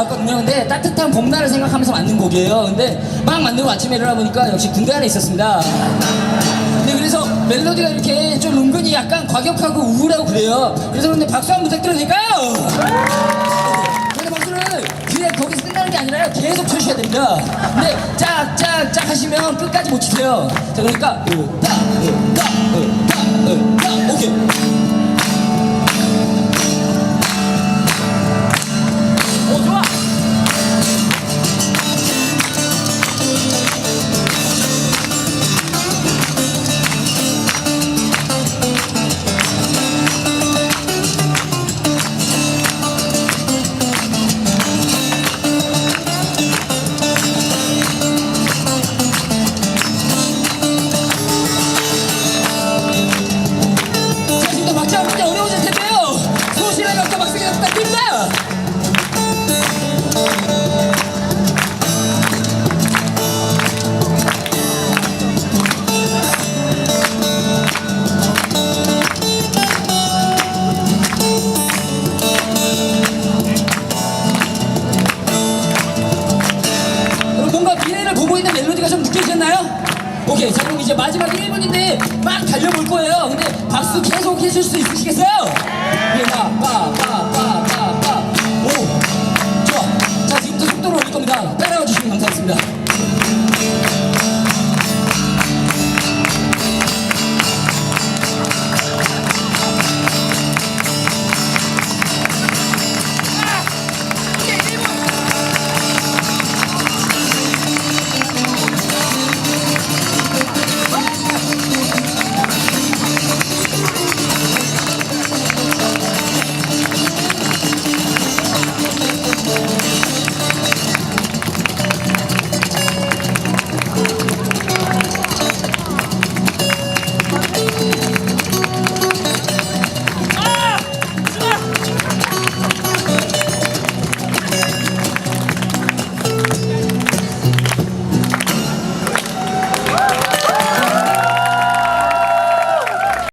나왔거든요. 근데 따뜻한 봄날을 생각하면서 만든 곡이에요. 근데 막 만들고 아침에 일어나 보니까 역시 군대 안에 있었습니다. 근데 그래서 멜로디가 이렇게 좀 은근히 약간 과격하고 우울하고 그래요. 그래서 근데 박수 한번 부탁드려도 될까요? 근데 박수를 그냥 거기서 끝나는 게 아니라요. 계속 쳐주셔야 됩니다. 근데 짝짝짝 하시면 끝까지 못 치세요. 자, 그러니까 으따, 으따, 그럼 이제 마지막 1분인데 막 달려볼 거예요 근데 박수 계속 해줄 수 있으시겠어요? 예, 예빠빠 빠 빠 빠